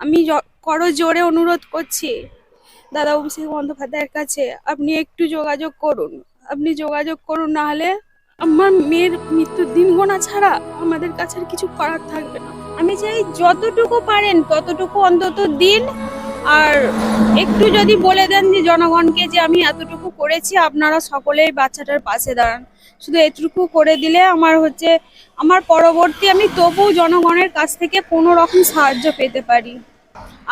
আমি করো জোরে অনুরোধ করছি। দাদা অভিষেক বন্দ্যোপাধ্যায়ের কাছে আপনি একটু যোগাযোগ করুন। আপনি যোগাযোগ করুন, না হলে আমার মেয়ের মৃত্যুর দিন গোনা ছাড়া আমাদের কাছে আর কিছু করার থাকবে না। আমি চাই যতটুকু পারেন, ততটুকু অন্তত দিন। আর একটু যদি বলে দেন যে জনগণকে যে আমি এতটুকু করেছি, আপনারা সকলেই বাচ্চাটার পাশে দাঁড়ান। শুধু এটুকু করে দিলে আমার হচ্ছে, আমার পরবর্তী আমি তবুও জনগণের কাছ থেকে কোনো রকম সাহায্য পেতে পারি।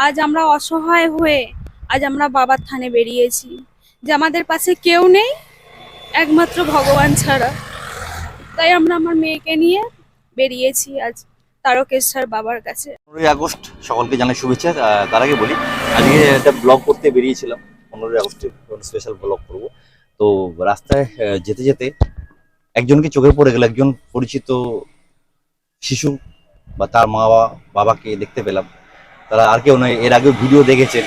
আজ আমরা অসহায় হয়ে, আজ আমরা বাবার থানে বেরিয়েছি, যে আমাদের পাশে কেউ নেই, একমাত্র ভগবান ছাড়া। তাই আমরা আমার মেয়েকে নিয়ে বেরিয়েছি আজ তারকেশ্বর বাবার কাছে। পনেরোই আগস্ট, সকলকে জানাই শুভেচ্ছা। তার আগে বলি, আজকে একটা ব্লগ করতে বেরিয়েছিলাম। পনেরোই আগস্টে স্পেশাল ব্লগ করব। তো রাস্তায় যেতে যেতে একজনকে চোখে পড়ে গেল, একজন পরিচিত শিশু বা তার মা বাবাকে দেখতে পেলাম। তারা আর কেউ নয়, এর আগেও ভিডিও দেখেছেন,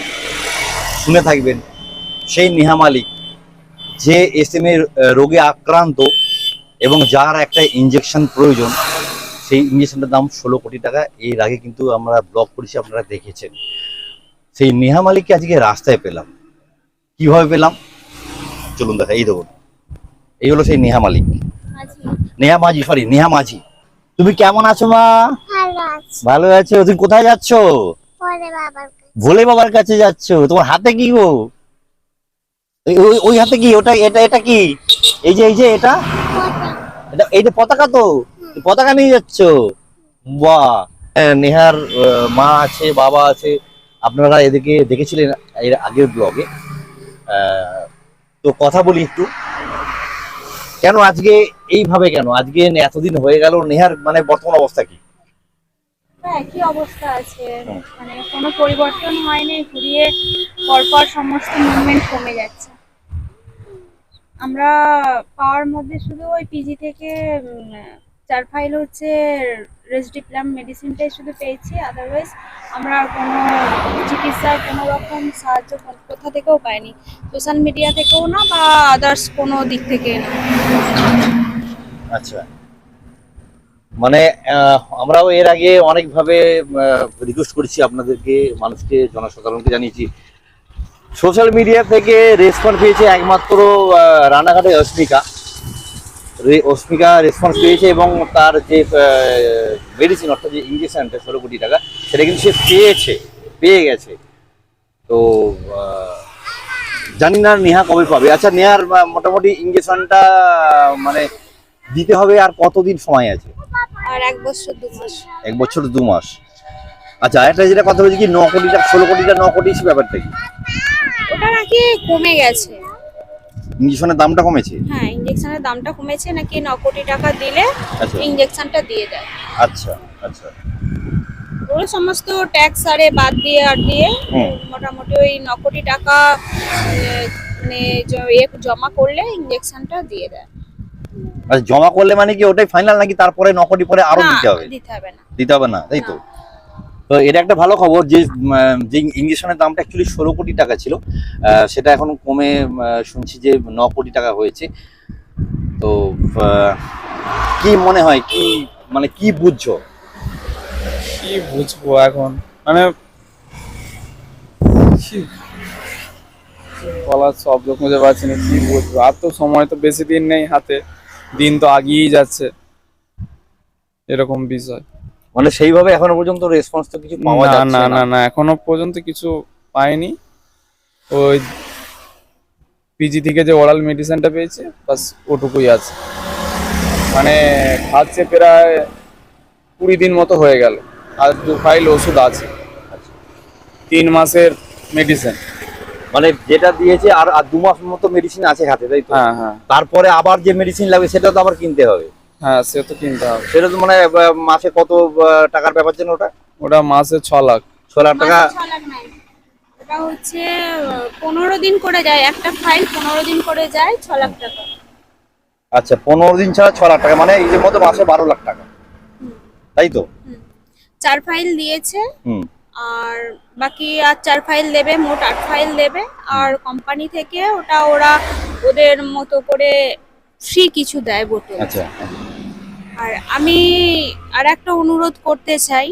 শুনে থাকবেন। সেই নেহা মালিক, যে এস এম রোগে আক্রান্ত এবং যার একটা ইঞ্জেকশন প্রয়োজন, সেই ইঞ্জেকশনটার দাম ষোলো কোটি টাকা। এর আগে কিন্তু আমরা ব্লগ করেছি, আপনারা দেখেছেন। সেই নেহা মালিককে আজকে রাস্তায় পেলাম। কীভাবে পেলাম? চলুন দেখা এই দেখুন। এই হলো সেই নেহা মালিক। নেহা মাঝি সরি নেহা মাঝি। তুমি কেমন আছো মা? ভালো আছো। তুমি কোথায় যাচ্ছ? ভোলে বাবার কাছে যাচ্ছ তোমার হাতে কি গো? ওই- হাতে কি? ওটা এটা এটা কি? এই যে এই যে এটা? এটা এইটা পতাকা তো? পতাকা নিয়ে যাচ্ছ? বাহ। হ্যাঁ, নেহার মা আছে বাবা আছে। আপনারা এদিকে দেখেছিলেন এর আগের ব্লগে তো কথা বলি একটু। কেন আজকে এইভাবে কেন? আজকে এতদিন হয়ে গেল নেহার মানে বর্তমান অবস্থা কি? হ্যাঁ কি অবস্থা আছে? মানে কোনো পরিবর্তন হয়নি ঘুরিয়ে পরপর সমস্ত মুভমেন্ট কমে যাচ্ছে। আমরা পাওয়ার মধ্যে শুধু ওই পিজি থেকে চার ফাইল হচ্ছে রেসডিপ্লাম মেডিসিনটাই শুধু পেয়েছি আদারওয়াইজ আমরা কোনো চিকিৎসার কোনো রকম সাহায্য কোথা থেকেও পাইনি। সোশ্যাল মিডিয়া থেকেও না বা আদার্স কোনো দিক থেকে না। আচ্ছা। মানে আমরাও এর আগে অনেকভাবে রিকোয়েস্ট করেছি আপনাদেরকে, মানুষকে, জনসাধারণকে জানিয়েছি। সোশ্যাল মিডিয়া থেকে রেসপন্স পেয়েছে একমাত্র রানাঘাটে অস্মিকা অস্মিকা রেসপন্স পেয়েছে এবং তার যে মেডিসিন অর্থাৎ যে ইঞ্জেকশনটা ষোলো কোটি টাকা সেটা কিন্তু সে পেয়েছে পেয়ে গেছে। তো জানি না নেহা কবে পাবে। আচ্ছা নেহার মোটামুটি ইঞ্জেকশনটা মানে দিতে হবে আর কতদিন সময় আছে? আর এক বছর দু মাস। এক বছর দু মাস। আচ্ছা একটা যেটা কথা বলছি কি ন কোটি টাকা ষোলো কোটি টাকা ন কোটি ব্যাপারটা কি? ওটা নাকি কমে গেছে। ইঞ্জেকশনের দামটা কমেছে? হ্যাঁ ইঞ্জেকশনের দামটা কমেছে নাকি ন কোটি টাকা দিলে আচ্ছা। ইঞ্জেকশনটা দিয়ে দেয়। আচ্ছা আচ্ছা। ওগুলো সমস্ত ট্যাক্স আরে বাদ দিয়ে আর দিয়ে মোটামুটি ওই ন কোটি টাকা মানে জমা করলে ইঞ্জেকশনটা দিয়ে দেয়। আচ্ছা জমা করলে মানে কি ওটাই ফাইনাল নাকি তারপরে ন কোটি পরে আরও দিতে হবে? দিতে হবে না। দিতে হবে না তাই তো? তো এটা একটা ভালো খবর যে যে ইঞ্জেকশনের দামটা অ্যাকচুয়ালি ষোলো কোটি টাকা ছিল। সেটা এখন কমে শুনছি যে ন কোটি টাকা হয়েছে। তো কি মনে হয়, কি মানে কি বুঝছ? কি বুঝব এখন? মানে বলার শব্দ খুঁজে পাচ্ছি না, কি বুঝব? আর তো সময় তো বেশি দিন নেই হাতে, দিন তো আগিয়েই যাচ্ছে। এরকম বিষয়। মানে সেইভাবে এখনও পর্যন্ত রেসপন্স তো কিছু পাওয়া যাচ্ছে না না। না এখনও পর্যন্ত কিছু পাইনি। ওই পিজি থেকে যে ওরাল মেডিসিনটা পেয়েছে বাস ওটুকুই আছে। মানে খাচ্ছে প্রায় কুড়ি দিন মতো হয়ে গেল। আর দু ফাইল ওষুধ আছে। তিন মাসের মেডিসিন মানে যেটা দিয়েছে আর আর দু মাস মতো মেডিসিন আছে হাতে তাই তো? হ্যাঁ হ্যাঁ। তারপরে আবার যে মেডিসিন লাগবে সেটা তো আবার কিনতে হবে। হ্যাঁ সে তো কিনতে হবে। সেটা তো মানে মাসে কত টাকার ব্যাপার যেন ওটা? ওটা মাসে ছ লাখ। ছ লাখ টাকা? ওটা হচ্ছে পনেরো দিন করে যায়। একটা ফাইল পনেরো দিন করে যায় ছ লাখ টাকা। আচ্ছা পনেরো দিন ছাড়া ছ লাখ টাকা মানে এই যে মতো মাসে বারো লাখ টাকা। তাই তো? চার ফাইল দিয়েছে। হুম। আর বাকি আর চার ফাইল দেবে মোট আট ফাইল দেবে। আর কোম্পানি থেকে ওটা ওরা ওদের মতো করে ফ্রি কিছু দেয় বোতল আচ্ছা। আর আমি আর একটা অনুরোধ করতে চাই।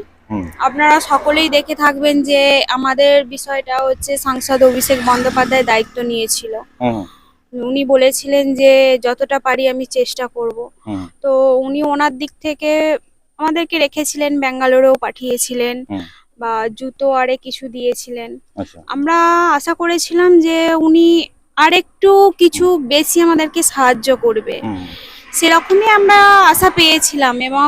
আপনারা সকলেই দেখে থাকবেন যে আমাদের বিষয়টা হচ্ছে সাংসদ অভিষেক বন্দ্যোপাধ্যায় দায়িত্ব নিয়েছিল। উনি বলেছিলেন যে যতটা পারি আমি চেষ্টা করব। তো উনি ওনার দিক থেকে আমাদেরকে রেখেছিলেন ব্যাঙ্গালোরেও পাঠিয়েছিলেন বা জুতো আরে কিছু দিয়েছিলেন। আচ্ছা। আমরা আশা করেছিলাম যে উনি আরেকটু কিছু বেশি আমাদেরকে সাহায্য করবে। সেরকমই আমরা আশা পেয়েছিলাম এবং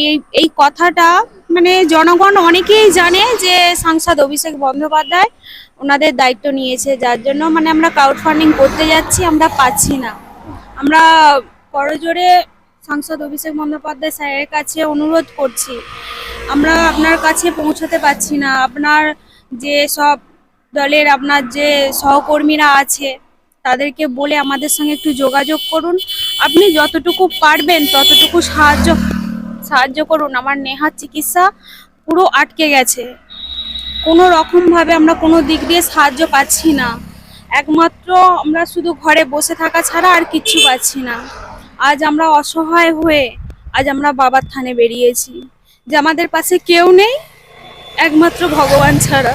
এই এই কথাটা মানে জনগণ অনেকেই জানে যে সাংসদ অভিষেক বন্দ্যোপাধ্যায় ওনাদের দায়িত্ব নিয়েছে, যার জন্য মানে আমরা ক্রাউড ফান্ডিং করতে যাচ্ছি, আমরা পাচ্ছি না। আমরা করজোরে সাংসদ অভিষেক বন্দ্যোপাধ্যায় স্যারের কাছে অনুরোধ করছি, আমরা আপনার কাছে পৌঁছতে পারছি না। আপনার যে সব দলের, আপনার যে সহকর্মীরা আছে তাদেরকে বলে আমাদের সঙ্গে একটু যোগাযোগ করুন। আপনি যতটুকু পারবেন, ততটুকু সাহায্য সাহায্য করুন। আমার নেহার চিকিৎসা পুরো আটকে গেছে। কোনো রকমভাবে আমরা কোনো দিক দিয়ে সাহায্য পাচ্ছি না। একমাত্র আমরা শুধু ঘরে বসে থাকা ছাড়া আর কিচ্ছু পাচ্ছি না। আজ আমরা অসহায় হয়ে আজ আমরা বাবার থানে বেরিয়েছি। যে আমাদের পাশে কেউ নেই, একমাত্র ভগবান ছাড়া।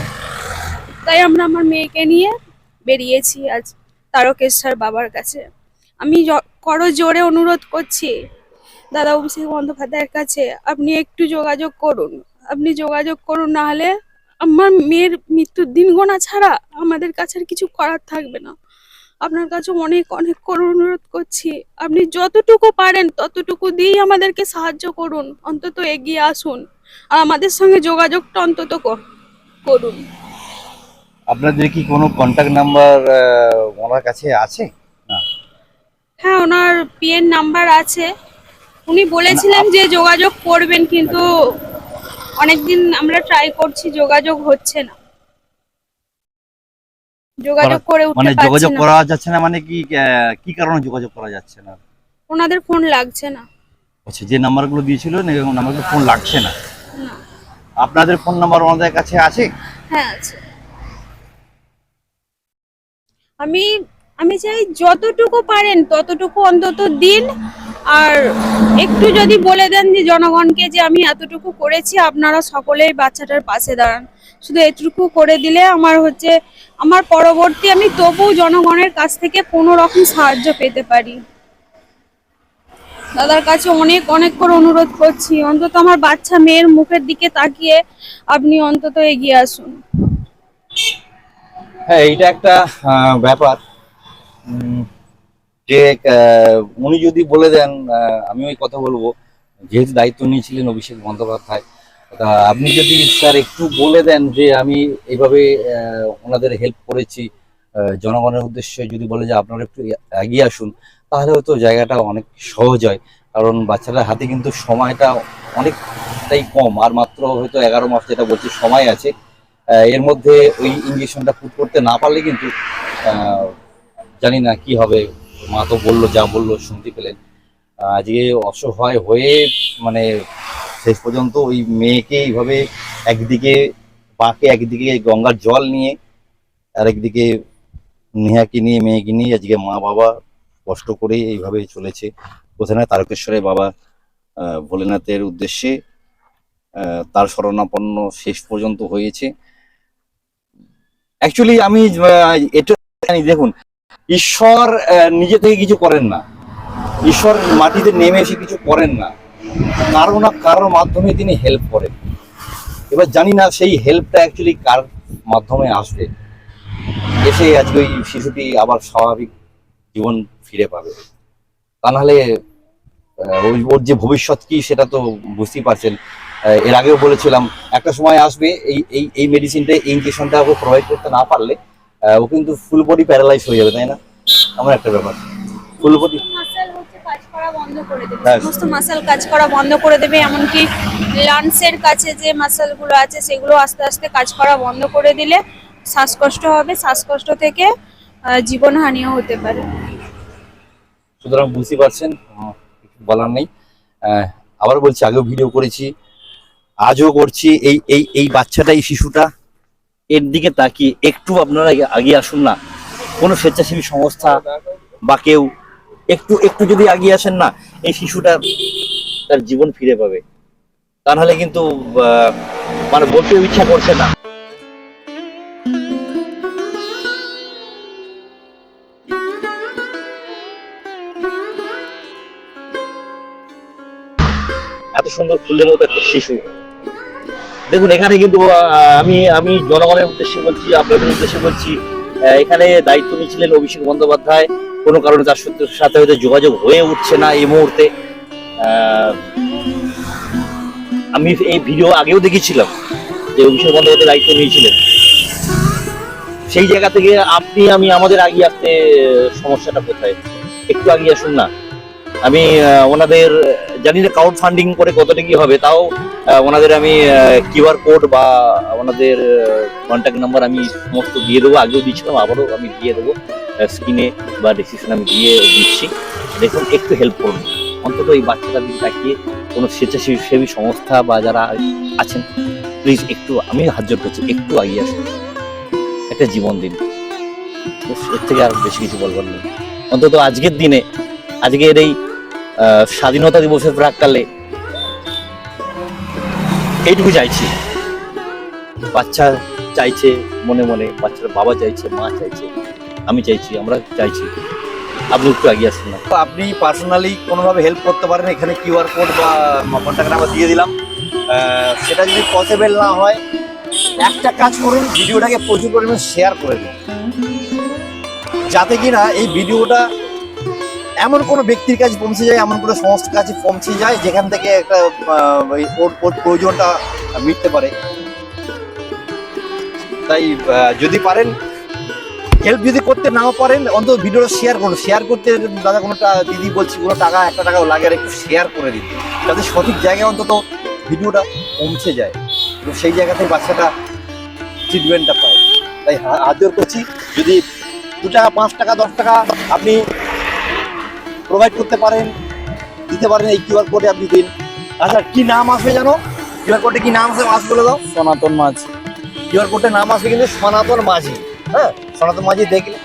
তাই আমরা আমার মেয়েকে নিয়ে বেরিয়েছি আজ। তারকেশ্বর বাবার কাছে। আমি করো জোরে অনুরোধ করছি, দাদা অভিষেক বন্দ্যোপাধ্যায়ের কাছে, আপনি একটু যোগাযোগ করুন। আপনি যোগাযোগ করুন, না হলে আমার মেয়ের মৃত্যুর দিন গোনা ছাড়া আমাদের কাছে আর কিছু করার থাকবে না। আপনার কাছে অনেক অনেক করে অনুরোধ করছি। আপনি যতটুকু পারেন, ততটুকু দিয়েই আমাদেরকে সাহায্য করুন। অন্তত এগিয়ে আসুন। আর আমাদের সঙ্গে যোগাযোগটা অন্তত কর- করুন। আপনাদের কি কোনো কন্ট্যাক্ট নাম্বার ওনার কাছে আছে? হ্যাঁ ওনার পিএন নাম্বার আছে। উনি বলেছিলেন যে যোগাযোগ করবেন কিন্তু অনেকদিন আমরা ট্রাই করছি যোগাযোগ হচ্ছে না। যোগাযোগ করে মানে উঠতে যোগাযোগ পারছি না। করা যাচ্ছে না মানে কি আহ, কি কারণে যোগাযোগ করা যাচ্ছে না? ওনাদের ফোন লাগছে না। আচ্ছা যে নাম্বারগুলো দিয়েছিল নাম্বারগুলো ফোন লাগছে না। না। আপনাদের ফোন নাম্বার ওনাদের কাছে আছে? হ্যাঁ আছে। আমি আমি চাই যতটুকু পারেন, ততটুকু অন্তত দিন। আর একটু যদি বলে দেন যে জনগণকে যে আমি এতটুকু করেছি, আপনারা সকলেই বাচ্চাটার পাশে দাঁড়ান। শুধু এটুকু করে দিলে আমার হচ্ছে, আমার পরবর্তী আমি তবুও জনগণের কাছ থেকে কোনো রকম সাহায্য পেতে পারি। দাদার কাছে অনেক অনেক করে অনুরোধ করছি। অন্তত আমার বাচ্চা মেয়ের মুখের দিকে তাকিয়ে আপনি অন্তত এগিয়ে আসুন। হ্যাঁ এইটা একটা ব্যাপার। যে উনি যদি বলে দেন আমি ওই কথা বলব যেহেতু দায়িত্ব নিয়েছিলেন অভিষেক বন্দ্যোপাধ্যায়, তা আপনি যদি, স্যার, একটু বলে দেন যে আমি এইভাবে ওনাদের হেল্প করেছি জনগণের উদ্দেশ্যে যদি বলে যে আপনারা একটু এগিয়ে আসুন, তাহলে হয়তো জায়গাটা অনেক সহজ হয়। কারণ বাচ্চাদের হাতে কিন্তু সময়টা অনেকটাই কম, আর মাত্র হয়তো এগারো মাস যেটা বলছি, সময় আছে। এর মধ্যে ওই ইঞ্জেকশনটা পুট করতে না পারলে কিন্তু জানি না কি হবে। মা তো বলল, যা বলল, শুনতে পেলেন। আজকে অসহায় হয়ে মানে শেষ পর্যন্ত ওই মেয়েকে এইভাবে একদিকে পাকে, একদিকে গঙ্গার জল নিয়ে, আর একদিকে নেহাকে নিয়ে, মেয়েকে নিয়ে আজকে মা বাবা কষ্ট করে এইভাবে চলেছে। প্রধানে তারকেশ্বরে বাবা ভোলেনাথের উদ্দেশ্যে তার শরণাপন্ন শেষ পর্যন্ত হয়েছে। অ্যাকচুয়ালি আমি এটা জানি, দেখুন, ঈশ্বর নিজে থেকে কিছু করেন না। ঈশ্বর মাটিতে নেমে এসে কিছু করেন না। কারও না কারোর মাধ্যমে তিনি হেল্প করেন। এবার জানি না সেই হেল্পটা অ্যাকচুয়ালি কার মাধ্যমে আসবে। এসে আজকে ওই শিশুটি আবার স্বাভাবিক জীবন ফিরে পাবে। তা নাহলে ওর যে ভবিষ্যৎ কি, সেটা তো বুঝতেই পারছেন। এর আগেও বলেছিলাম একটা সময় আসবে এই এই এই মেডিসিনটা এই ইনজেকশনটা ওকে প্রোভাইড করতে না পারলে ও কিন্তু ফুল বডি প্যারালাইজ হয়ে যাবে তাই না? এমন একটা ব্যাপার। ফুল বডি হ্যাঁ। সমস্ত মাসাল কাজ করা বন্ধ করে দেবে এমনকি কাছে যে মাসালগুলো আছে সেগুলো আস্তে আস্তে কাজ করা বন্ধ করে দিলে শ্বাসকষ্ট হবে শ্বাসকষ্ট থেকে জীবনহানিও হতে পারে। সুতরাং বুঝতে পারছেন কিছু বলার নেই। আবার বলছি আগেও ভিডিও করেছি আজও করছি। এই এই এই বাচ্চাটা, এই শিশুটা, এর দিকে তাকিয়ে একটু আপনারা আগে- এগিয়ে আসুন না। কোনো স্বেচ্ছাসেবী সংস্থা বা কেউ একটু একটু যদি এগিয়ে আসেন না, এই শিশুটা তার জীবন ফিরে পাবে। তা নাহলে কিন্তু মানে বলতে ইচ্ছা করছে না। এত সুন্দর ফুলের মতো একটা শিশু। দেখুন, এখানে কিন্তু আমি আমি জনগণের উদ্দেশ্যে বলছি, আপনাদের উদ্দেশ্যে বলছি এখানে দায়িত্ব নিয়েছিলেন অভিষেক বন্দ্যোপাধ্যায়। কোনো কারণে তার সাথে- সাথে হয়তো যোগাযোগ হয়ে উঠছে না এই মুহূর্তে। আমি এই ভিডিও আগেও দেখেছিলাম যে অভিষেক বন্দ্যোপাধ্যায় দায়িত্ব নিয়েছিলেন। সেই জায়গা থেকে আপনি, আমি, আমাদের আগিয়ে আসতে সমস্যাটা কোথায়? একটু আগিয়ে আসুন না। আমি ওনাদের, জানি না ক্রাউড ফান্ডিং করে কতটা কি হবে, তাও ওনাদের আমি কিউআর কোড বা ওনাদের কন্ট্যাক্ট নাম্বার আমি সমস্ত দিয়ে দেবো। আগেও দিয়েছিলাম, আবারও আমি দিয়ে দেবো স্ক্রিনে বা ডিসক্রিপশনে আমি দিয়ে দিচ্ছি। দেখুন, একটু হেল্প করুন। অন্তত এই বাচ্চাটার দিকে তাকিয়ে কোনো স্বেচ্ছাসেবী সেবী সংস্থা বা যারা আছেন প্লিজ একটু, আমি হাত জোর করছি, একটু এগিয়ে আসুন। একটা জীবন দিন। এর থেকে আর বেশি কিছু বলবার নেই। অন্তত আজকের দিনে, আজকের এই স্বাধীনতা দিবসের প্রাককালে এইটুকু চাইছি। বাচ্চা চাইছে মনে মনে, বাচ্চার বাবা চাইছে, মা চাইছে, আমি চাইছি, আমরা চাইছি। আপনি একটু এগিয়ে আসুন না। আপনি পার্সোনালি কোনোভাবে হেল্প করতে পারেন? এখানে কিউআর কোড বা কন্ট্যাক্ট নাম্বার দিয়ে দিলাম। সেটা যদি পসিবল না হয়, একটা কাজ করুন, ভিডিওটাকে প্রচুর পরিমাণে শেয়ার করে দিন। যাতে কিনা এই ভিডিওটা এমন কোনো ব্যক্তির কাছে পৌঁছে যায়, এমন কোনো সংস্থার কাছে পৌঁছে যায় যেখান থেকে একটা ওর ওর প্রয়োজনটা মিটতে পারে। তাই যদি পারেন হেল্প যদি করতে নাও পারেন, অন্তত ভিডিওটা শেয়ার করুন। শেয়ার করতে দাদা কোনোটা দিদি বলছি কোনো টাকা, একটা টাকাও লাগে, আর একটু শেয়ার করে দিন। যাতে সঠিক জায়গায় অন্তত ভিডিওটা পৌঁছে যায়। এবং সেই জায়গা থেকে বাচ্চাটা ট্রিটমেন্টটা পায়। তাই হাত করছি। যদি দু টাকা, পাঁচ টাকা, দশ টাকা আপনি প্রোভাইড করতে পারেন দিতে পারেন এই কিউআর কোডে আপনি দিন। আচ্ছা কি নাম আসবে জানো? কিউআর কোডে কি নাম আসবে মাছ বলে দাও? সনাতন মাছ। কিউআর কোডের নাম আসবে কিন্তু সনাতন মাঝি। হ্যাঁ সনাতন মাঝি দেখলে।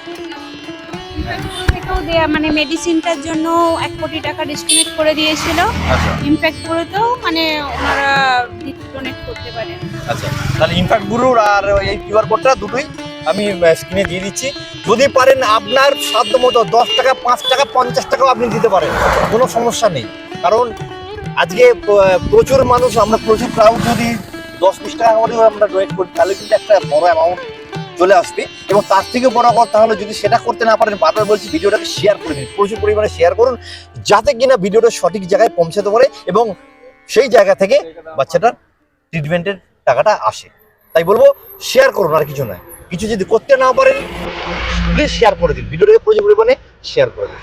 থেকেও দেয়া মানে মেডিসিনটার জন্য এক কোটি টাকা ডিসকানেক্ট করে দিয়েছিল। আচ্ছা। ইমপ্যাক্ট করেতেও মানে ওনারা ডোনেট করতে পারেন। আচ্ছা তাহলে ইমপ্যাক্ট গুরুর আর এই কিউআর কোডটা দুটোই আমি স্ক্রিনে দিয়ে দিচ্ছি। যদি পারেন আপনার সাধ্য মতো দশ টাকা, পাঁচ টাকা, পঞ্চাশ টাকাও আপনি দিতে পারেন। কোনো সমস্যা নেই। কারণ আজকে প্রচুর মানুষ, আমরা প্রচুর ক্রাউড যদি দশ বিশ টাকা করেও আমরা ডোনেট করি, তাহলে কিন্তু একটা বড় অ্যামাউন্ট চলে আসবে। এবং তার থেকে বড় কথা হলো, যদি সেটা করতে না পারেন, বারবার বলছি, ভিডিওটাকে শেয়ার করে দিন। প্রচুর পরিমাণে শেয়ার করুন, যাতে কিনা ভিডিওটা সঠিক জায়গায় পৌঁছাতে পারে এবং সেই জায়গা থেকে বাচ্চাটার ট্রিটমেন্টের টাকাটা আসে। তাই বলব শেয়ার করুন, আর কিছু নয়। কিছু যদি করতে না পারেন প্লিজ শেয়ার করে দিন। ভিডিওটাকে প্রচুর পরিমাণে শেয়ার করে দিন।